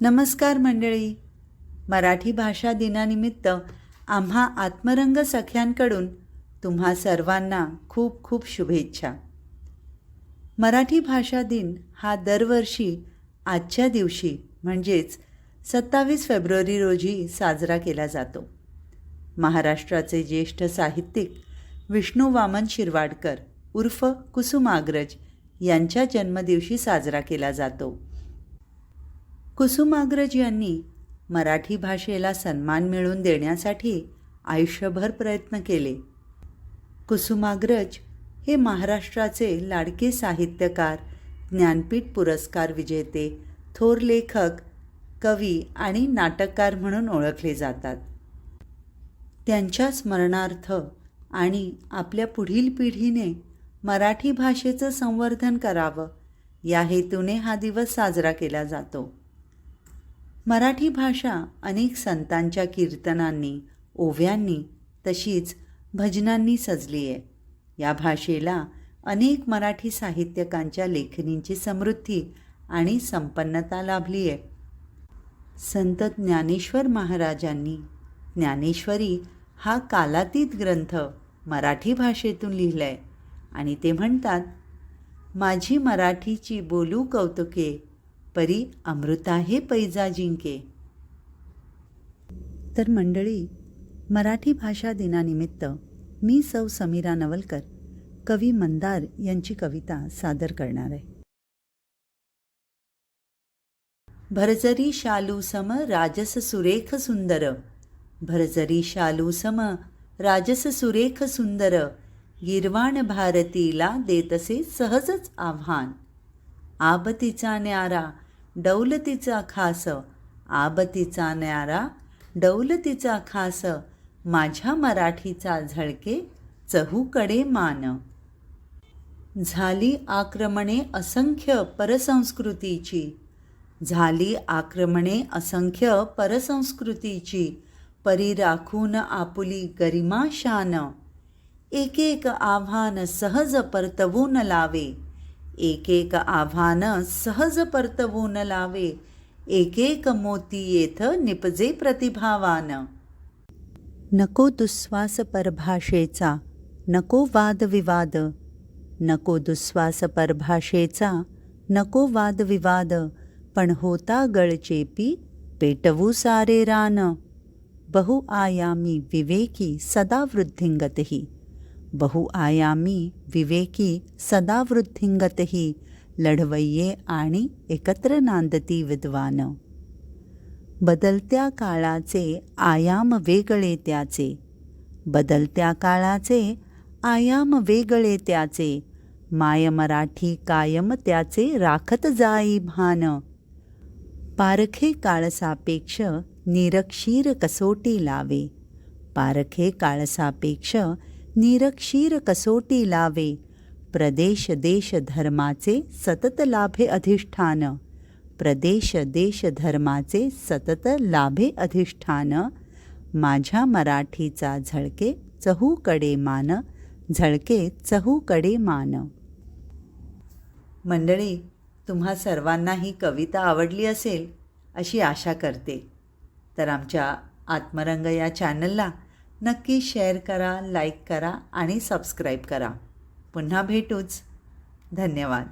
नमस्कार मंडळी. मराठी भाषा दिनानिमित्त आम्हा आत्मरंग सख्यांकडून तुम्हा सर्वांना खूप खूप शुभेच्छा. मराठी भाषा दिन हा दरवर्षी आजच्या दिवशी म्हणजेच सत्तावीस फेब्रुवारी रोजी साजरा केला जातो. महाराष्ट्राचे ज्येष्ठ साहित्यिक विष्णू वामन शिरवाडकर उर्फ कुसुमाग्रज यांच्या जन्मदिवशी साजरा केला जातो. कुसुमाग्रज यांनी मराठी भाषेला सन्मान मिळवून देण्यासाठी आयुष्यभर प्रयत्न केले. कुसुमाग्रज हे महाराष्ट्राचे लाडके साहित्यकार ज्ञानपीठ पुरस्कार विजेते थोर लेखक कवी आणि नाटककार म्हणून ओळखले जातात. त्यांच्या स्मरणार्थ आणि आपल्या पुढील पिढीने मराठी भाषेचं संवर्धन करावं या हेतूने हा दिवस साजरा केला जातो. मराठी भाषा अनेक संतांच्या कीर्तनांनी ओव्यांनी तशीच भजनांनी सजली आहे. या भाषेला अनेक मराठी साहित्यकांच्या लेखणींची समृद्धी आणि संपन्नता लाभली आहे. संत ज्ञानेश्वर महाराजांनी ज्ञानेश्वरी हा कालातीत ग्रंथ मराठी भाषेतून लिहिला आहे आणि ते म्हणतात माझी मराठीची बोलू कौतुके परी अमृता हे पैजा जिंके. तर मंडळी मराठी भाषा दिनानिमित्त मी सौ समीरा नवलकर कवी मंदार यांची कविता सादर करणार आहे. भरजरी शालू सम राजस सुरेख सुंदर. भरजरी शालू सम राजस सुरेख सुंदर. गिरवाण भारतीला देतसे सहजच आव्हान. आपतीचा न्यारा डौलतीचा खास आबतीचा न्यारा डौलतीचा खास माझ्या मराठीचा झळके चहूकडे मान. झाली आक्रमणे असंख्य परसंस्कृतीची झाली आक्रमणे असंख्य परसंस्कृतीची परी राखून आपुली गरिमा शान आव्हान सहज परतवून लावे. एकेक एक आव्हान सहज परतवून लावे. एकेक मोती येथ निपजे प्रतिभावान. नको दुस्वास परभाषेचा नको वादविवाद. नको दुस्वास परभाषेचा नको वादविवाद. पण होता गळचेपी पेटवू सारे रान. बहुआयामी विवेकी सदा वृद्धिंगतही. बहुआयामी विवेकी सदा वृद्धिंगतही लढवय्ये आणि एकत्र नांदती विद्वान बदलत्या काळाचे आयाम वेगळे त्याचे बदलत्या काळाचे आयाम वेगळे त्याचे माय मराठी कायम त्याचे राखत जाई भान पारखे काळसापेक्ष निरक्षीर कसोटी लावे पारखे काळसापेक्ष निरक्षीर कसोटी लावे. प्रदेश देश धर्माचे सतत लाभे अधिष्ठान. प्रदेश देश धर्माचे सतत लाभे अधिष्ठान. माझ्या मराठीचा झळके चहूकडे मान झळके चहूकडे मान. मंडळी तुम्हा सर्वांना ही कविता आवडली असेल अशी आशा करते. तर आमच्या आत्मरंग या चॅनलला नक्की शेअर करा लाईक करा आणि सबस्क्राईब करा. पुन्हा भेटूच. धन्यवाद.